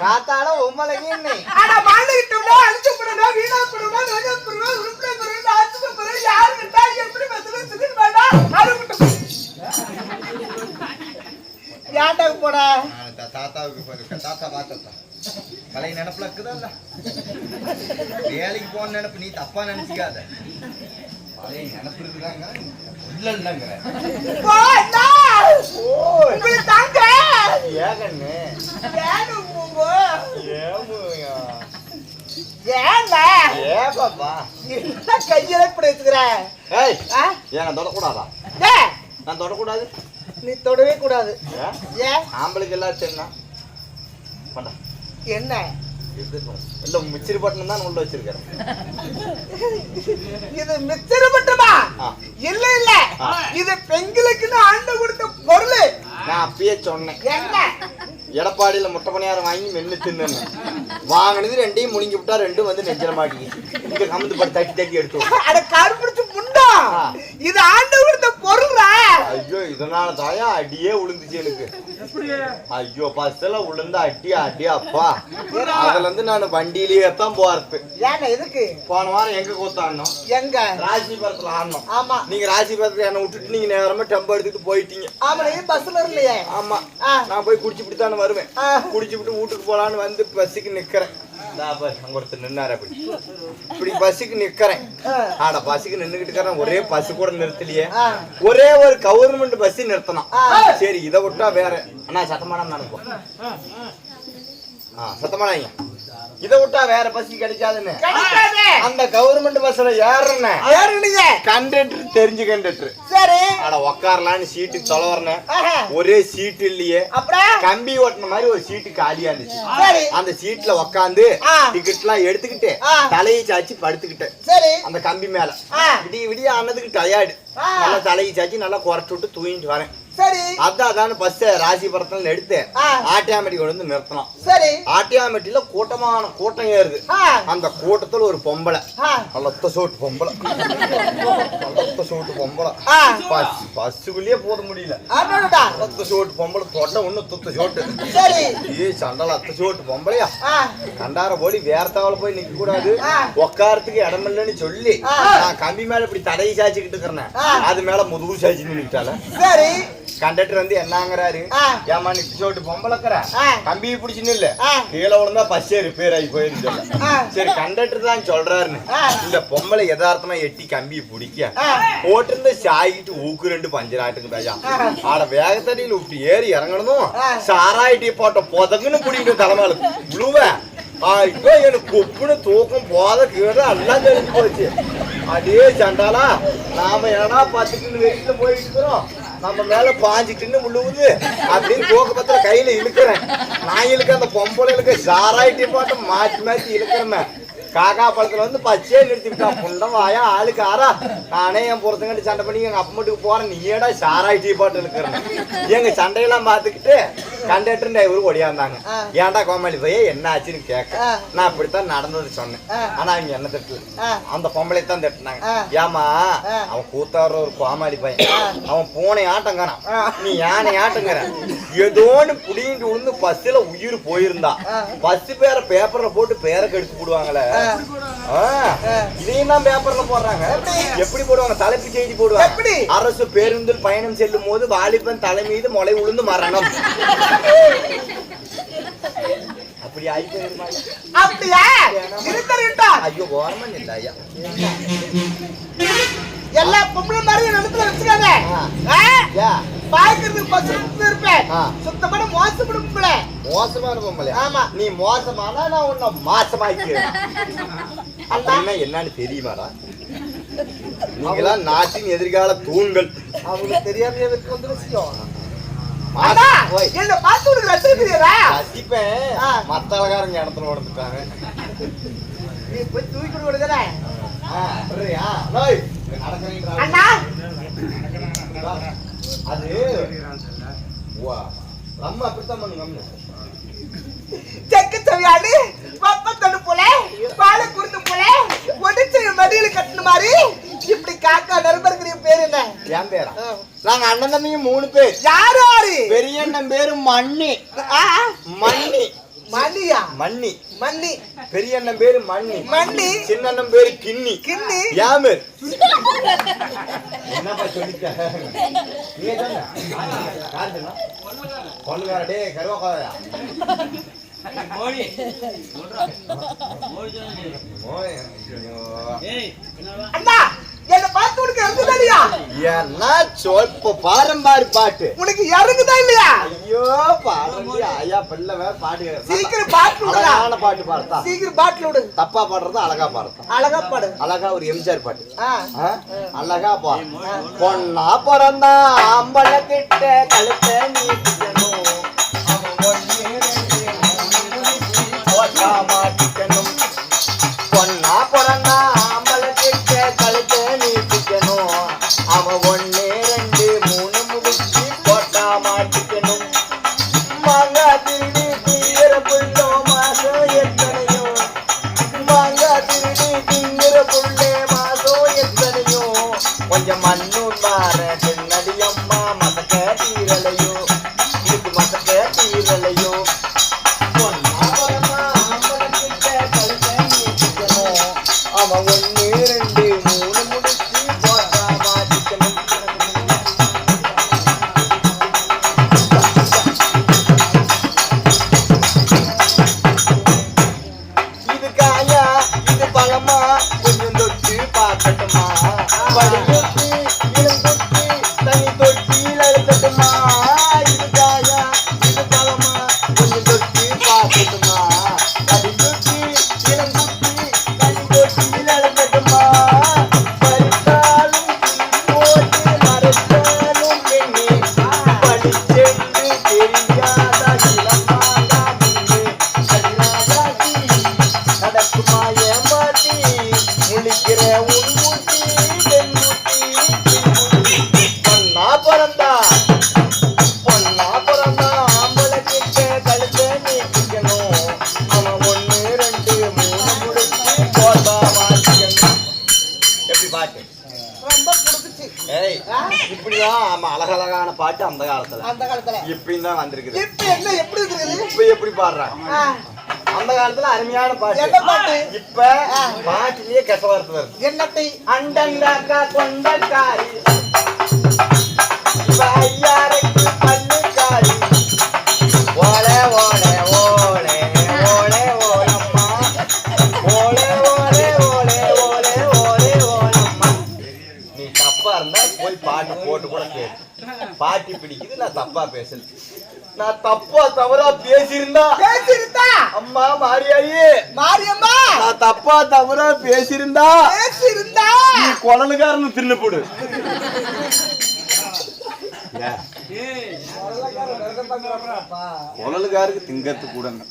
காத்தாட உம்மலகின்னு ஆனா வாழ்ந்துகிட்டோம்னா அழிச்சு போடணும் வீணா போடணும் நகை போடணும் உருப்படி போடணும் ஆட்சி போடணும் யாரு கிட்டா எப்படி பேசணும் சொல்லி வேண்டாம் அறுபட்டும் ஏன்டா போட. தாத்தாவுக்கு பாரு தாத்தா பார்த்தா பழைய நினப்புல இருக்குதல்ல. வேலைக்கு போன நினப்பு நீ தப்பா நினைச்சுக்காத. பழைய நினப்பு இருக்குதாங்க? இல்லைங்கிற போடா உங்களுக்கு தாங்க ஏகண்ணு. பாப்பா என்ன கையில இப்படி வச்சுக்கிற? ஏய்? ஏன் தொடக்கூடாதா? டேய், நான் தொடக்கூடாது. நீ தொடவே கூடாது. ஏன் ஆம்பளைக்கு எல்லாம் தெரியுமா பண்ணா என்ன? இல்ல மிச்சிரி பட்டணம் தான் உள்ள வச்சிருக்கிறேன். இது மிச்சரு மட்டுமா ஆ. இல்ல இல்ல. இது பெண்களுக்குன்னு ஆண்டு கொடுத்த பொருள். நான் அப்பயே சொன்னேன். என்ன? எடப்பாடியில முட்டை பணியாரம் வாங்கி மென்னு தின்னு வாங்கினது ரெண்டையும் முழுங்கி விட்டா ரெண்டும் வந்து நெஞ்சில மாட்டிக்கிச்சு இங்க கமந்து பட்டு தட்டி தட்டி எடுத்து. அட கருப்பிடிச்சு முண்டா. இது ஆண்டு கொடுத்த பொருள்ரா ஐயோ இதனால தாயா அடியே விழுந்துச்சு எனக்கு. ஐயோ பஸ்ல விழுந்த அடி அடி அப்பா. அதுல இருந்து நான் வண்டியிலேயே தான் போறது. எதுக்கு? போன வாரம் எங்க கூத்தாடணும் எங்க? ராசிபுரத்துல ஆடணும் ஆமா. நீங்க ராசிபுரத்துல என்ன விட்டுட்டு நீங்க நேரமா டெம்போ எடுத்துட்டு போயிட்டீங்க. ஆமா நீ பஸ்ல இல்லையே ஆமா. நான் போய் குடிச்சு விட்டு தானே வருவேன். குடிச்சு விட்டு வீட்டுக்கு போலான்னு வந்து பஸ்ஸுக்கு நிக்கிறேன். ஒருத்தர் நின்னாரு அப்படி. இப்படி பஸ்ஸுக்கு நிக்கிறேன். ஆ. ஆட பஸ்ஸுக்கு நின்னுகிட்டு இருக்கிறேன். ஒரே பஸ் கூட நிறுத்தலையே. ஒரே ஒரு கவர்மெண்ட் பஸ் நிறுத்தணும். சரி இதை விட்டா வேற. அண்ணா சத்தமாடம் நினைப்போம் ஆ. சத்தமாடாங்க இதை விட்டா வேற பஸ் கிடைக்காதுன்னு. கிடைக்காது. அந்த கவர்மெண்ட் பஸ்ல ஏறுறேன் ஏறுனீங்க. கண்டக்டர் தெரிஞ்சு கண்டக்டர் சரி. அட உக்காரலான்னு சீட்டுக்கு தொலைவறேன். ஆஹா. ஒரே சீட் இல்லையே. அப்புறம்? கம்பி ஓட்டின மாதிரி ஒரு சீட்டு காலியா இருந்துச்சு அந்த சீட்ல உக்காந்து. டிக்கெட் எல்லாம் எடுத்துக்கிட்டு. தலையை சாச்சி படுத்துக்கிட்டேன் சரி. அந்த கம்பி மேல. விடிய விடிய ஆனதுக்கு டயர்டு. நல்லா தலையை சாச்சி நல்லா குறைச்சு விட்டு தூங்கிட்டு வரேன். சரி. அதான் அதான் பஸ் ராசிபுரத்துல எடுத்து ஆ. ஆட்டியாமெட்டி கொண்டு வந்து நிறுத்தணும். சரி. ஆட்டியாமெட்டில கூட்டமான கூட்டம் ஏறுது. அந்த கூட்டத்துல ஒரு பொம்பளை. நல்லத்த சோட்டு பொம்பளை. நல்லத்த சோட்டு பொம்பளை. பஸ் பஸ்ஸுக்குள்ளேயே போத முடியல. அத்த சோட்டு பொம்பளை தொட்ட ஒண்ணு துத்த சோட்டு. சரி. ஏ சண்டால அத்த சோட்டு பொம்பளையா? கண்டார போடி வேற தவளை போய் நிக்க கூடாது. உக்காரத்துக்கு இடம் இல்லைன்னு சொல்லி. நான் கம்பி மேல இப்படி தடையை சாச்சிக்கிட்டு இருக்கிறேன். அது மேல முதுகு சாச்சி நின்னுட்டால சரி. கண்டக்டர் வந்து என்னங்கிறாரு. ஏமா நிக்க சோட்டு பொம்பளைக்கிற ஆ. கம்பியை பிடிச்சு நில்லு ஆ. கீழே விழுந்தா பஸ்ஸே ரிப்பேர் ஆகி போயிருந்து. சரி கண்டக்டர் தான் சொல்றாருன்னு. இந்த பொம்பளை யதார்த்தமா எட்டி கம்பியை பிடிக்க. போட்டிருந்த சாய்கிட்டு ஊக்கு ரெண்டு பஞ்சராட்டுக்கு ராஜா ஆ. ஆட வேகத்தடியில் விட்டு ஏறி இறங்கணும். சாராயிட்டி போட்ட புதக்குன்னு பிடிக்கிட்டு தலைமையில விழுவேன் ஐயோ எனக்கு கொப்புன்னு தூக்கம் போத கீழே எல்லாம் தெரிஞ்சு போச்சு அதே சண்டாலா நாம ஏன்னா பத்துக்குன்னு வெளியில போயிட்டு இருக்கிறோம் நம்ம மேல பாஞ்சிட்டுன்னு விழுவுது அப்படின்னு தூக்க பத்திர கையில இழுக்கிறேன். நான் இழுக்க அந்த பொம்பளை இழுக்க சாராயிட்டி போட்டு மாற்றி மாற்றி இழுக்கிறேன் காக்கா பழத்துல வந்து பச்சையே நிறுத்திவிட்டான் புண்டம் வாயா ஆளுக்கு ஆறா. நானே என் பொறுத்தங்கட்டு சண்டை பண்ணி எங்க அப்பமட்டுக்கு போறேன். நீ ஏடா சாராய் டீ பாட்டு இழுக்கிறேன் எங்க சண்டையெல்லாம் பார்த்துக்கிட்டு கண்டக்டர் டிரைவர் ஓடியாந்தாங்க ஆ. ஏன்டா கோமாளி பைய என்ன ஆச்சுன்னு கேட்க. நான் இப்படித்தான் நடந்தது சொன்னேன். ஆனா அவங்க என்ன திட்டல. அந்த பொம்பளை தான் திட்டினாங்க. ஏமா. அவன் கூத்தாடுற ஒரு கோமாளி பையன் அவன் பூனை ஆட்டங்கிறான். நீ யானை ஆட்டங்கிற ஏதோன்னு புடிங்கிட்டு விழுந்து பஸ்ல உயிர் போயிருந்தா ஆ. பஸ் பேரை பேப்பர்ல போட்டு பேரை கெடுத்து போடுவாங்களே. இதையும் தான் பேப்பர்ல போடுறாங்க. எப்படி? போடுவாங்க? தலைப்பு செய்தி போடுவாங்க. எப்படி? அரசு பேருந்தில் பயணம் செல்லும் போது வாலிபன் தலை மீது முளை உளுந்து மரணம். அப்படி ஆயிட்டு அப்படியா? ஐயோ ஓரமன் இல்ல ஐயா. எல்லா பொம்பளை மாதிரி நிலத்துல வச்சுக்காத. ஆ. ஆ? யா. பாய்க்கிறது பசு இருப்பேன். சுத்தமான மோசப்படும் பொம்பளை. மோசமான பொம்பளை. ஆமா. நீ மோசமானா நான் உன்னை மாசமாக்கிறேன் அப்படின்னா என்னன்னு தெரியுமாடா? நீங்களாம் நாட்டின் எதிர்கால தூண்கள். அவங்களுக்கு தெரியாம எதுக்கு வந்து விஷயம் மாச- அண்ணா, ஓய், என்ன பார்த்து உனக்கு ரசிக்கிறீரா ரசிப்பேன். ஆ. மத்த அழகாரங்க இடத்துல உடந்துட்டாங்க நீ போய் தூக்கி அண்ணா! அது நம்ம அப்படித்தான் பண்ணுங்க செக்கு சவியாடு பப்பத்தடு போல பாலை குருத்து போல ஒடிச்சு மடியில கட்டின மாதிரி இப்படி காக்கா நண்பர்களுடைய பேர் என்ன என் பேரா நாங்க அண்ணன் தம்பியும் மூணு பேர் யாரு யாரு பெரிய அண்ணன் பேரு மண்ணி ஆ, மண்ணி மணியா மண்ணி மண்ணி பெரிய அண்ணன் பேரு மண்ணி மண்ணி சின்ன அண்ணன் பேரு கிண்ணி கிண்ணி யாமர் என்னப்பா சொல்லிட்ட நீ தானே யார் சொன்னா பொண்ணுக்கார அண்ணா என்ன பார்த்து உனக்கு எழுதுதாடியா என்ன பாரம்பாரி பாட்டு. உனக்கு இறங்குதா இல்லையா? ஐயோ பாடுறது ஐயா பிள்ளை வேற பாட்டு சீக்கிரம் பாட்டு அழகான பாட்டு பாடுறா. சீக்கிரம் பாட்டில் விடு. தப்பா பாடுறது அழகா பாடுறா அழகா பாடு. அழகா ஒரு எம்ஜிஆர் பாட்டு. ஆ. ஆ? அழகா பா. பொண்ணா பிறந்தா அம்பள கிட்ட கழுத்த பாட்டு அந்த காலத்துல. அந்த காலத்துல. இப்பயும் தான் வந்திருக்குது. இப்ப என்ன எப்படி இருக்குது? இப்ப எப்படி பாடுறாங்க அந்த காலத்துல அருமையான பாட்டு. என்ன பாட்டு? இப்ப பாட்டிலேயே கெட்டவார்த்தை வருது என்னத்தை? அண்டங்காக்கா இவ ஐயாருக்கு பாட்டி பிடிக்குது நான் தப்பா பேசல. நான் தப்பா தவறா பேசியிருந்தா. பேசிருந்தா அம்மா மாரியாயி. மாரியம்மா? நான் தப்பா தவறா பேசியிருந்தா. பேசிருந்தா நீ குழலுக்காரனு தின்னு போடு. குழலுக்காருக்கு திங்கறது கூடங்க.